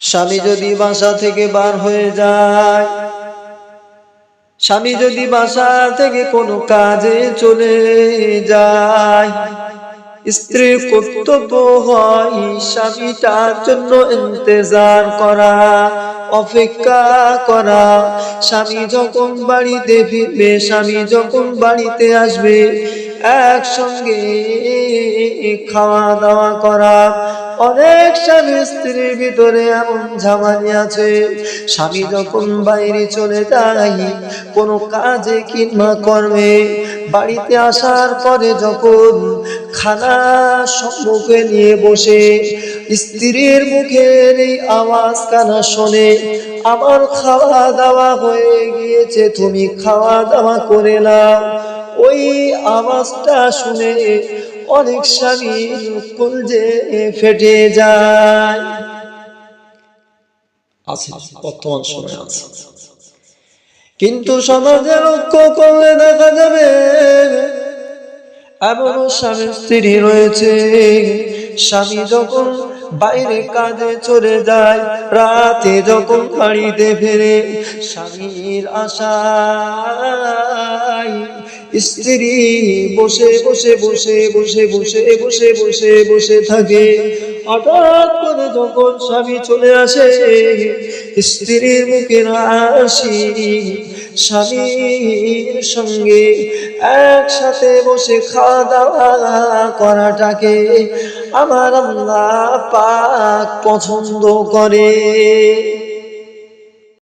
স্বামী যদি বাসা থেকে বার হয়ে যায় স্বামী যদি বাসা থেকে কোনো কাজে চলে যায় স্ত্রীর কর্তব্য হয় স্বামীটার জন্য ইন্তজার করা অপেক্ষা করা। স্বামী যখন বাড়িতে ফিরবে স্বামী যখন বাড়িতে আসবে একসঙ্গে খাওয়া দাওয়া করা। অনেক স্বামী স্ত্রীর ভিতরে এমন ঝামালি আছে। স্বামী যখন বাইরে চলে যায়, কোনো কাজে কিংবা কর্মে বাড়িতে আসার পরে যখন খানা সম্মুখে নিয়ে বসে, স্ত্রীর মুখের এই আওয়াজ কানা শোনে, আমার খাওয়া দাওয়া হয়ে গিয়েছে, তুমি খাওয়া দাওয়া করে নাও। ওই আওয়াজটা শুনে অনেক স্বামীর কলজে ফেটে যায়। আছে বর্তমান সময় আছে। কিন্তু সমাজে লক্ষ্য করলে দেখা যাবে এমন স্বামী স্ত্রী রয়েছে। স্বামী যখন বাইরে কাজে চলে যায়, রাতে যখন বাড়িতে ফেরে, স্বামীর আশায় স্ত্রী বসে বসে বসে বসে বসে বসে বসে বসে থাকে। হঠাৎ করে যখন স্বামী চলে আসে, স্ত্রীর মুখের হাসি স্বামীর সঙ্গে একসাথে বসে খাওয়া দাওয়া করাটাকে আমার আল্লাহ পাক পছন্দ করে।